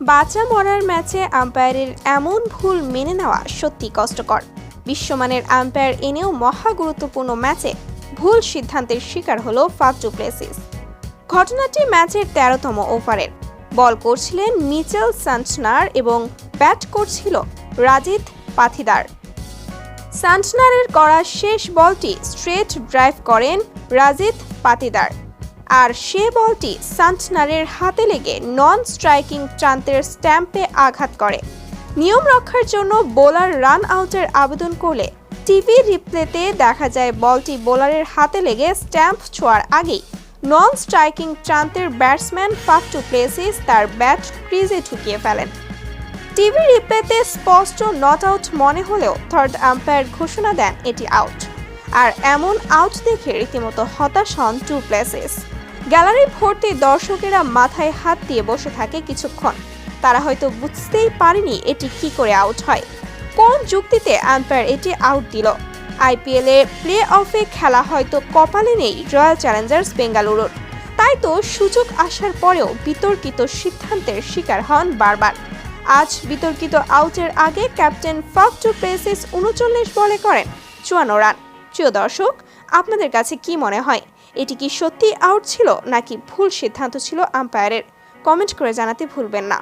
বাঁচা মরার ম্যাচে আম্পায়ারের এমন ভুল মেনে নেওয়া সত্যি কষ্টকর। বিশ্বমানের আম্পায়ার এনেও মহা গুরুত্বপূর্ণ ম্যাচে ভুল সিদ্ধান্তের শিকার হল ফাফটু প্লেসিস। ঘটনাটি ম্যাচের তেরোতম ওভারের। বল করছিলেন মিচেল সান্টনার এবং ব্যাট করছিল রাজিত পাথিদার। সান্টনারের করা শেষ বলটি স্ট্রেট ড্রাইভ করেন রাজিত পাতিদার আর সে বলটি সান্টনারের হাতে লেগে নন স্ট্রাইকিং প্রান্তের স্ট্যাম্পে আঘাত করে। নিয়ম রক্ষার জন্য বোলার রান আউটের আবেদন করলে টিভি রিপ্লেতে দেখা যায় বলটি বোলারের হাতে লেগে স্ট্যাম্প ছোঁয়ার আগেই নন স্ট্রাইকিং প্রান্তের ব্যাটসম্যান টু প্লেসিস তার ব্যাট ক্রিজে ঠুকিয়ে ফেলেন। টিভি রিপ্লেতে স্পষ্ট নট আউট মনে হলেও থার্ড আম্পায়ার ঘোষণা দেন এটি আউট আর এমন আউট দেখে রীতিমতো হতাশ হন টু প্লেসেস। গ্যালারি ভর্তি দর্শকেরা মাথায় হাত দিয়ে বসে থাকে কিছুক্ষণ। তারা হয়তো বুঝতেই পারেনি এটি কি করে আউট হয়। কোন যুক্তিতে আম্পায়ার এটি আউট দিল? আইপিএল এ প্লে অফে খেলা হয়তো কপালে নেই রয়্যাল চ্যালেঞ্জার্স বেঙ্গালুরুর। তাই তো সুযোগ আসার পরেও বিতর্কিত সিদ্ধান্তের শিকার হন বারবার। আজ বিতর্কিত আউটের আগে ক্যাপ্টেন ফাফ টু প্রেসিস উনচল্লিশ বলে করেন চুয়ান্ন রান। প্রিয় দর্শক, আপনাদের কাছে কি মনে হয়? এটি কি সত্যি আউট ছিল নাকি ভুল সিদ্ধান্ত ছিল আম্পায়ারের কমেন্ট করে জানাতে ভুলবেন না।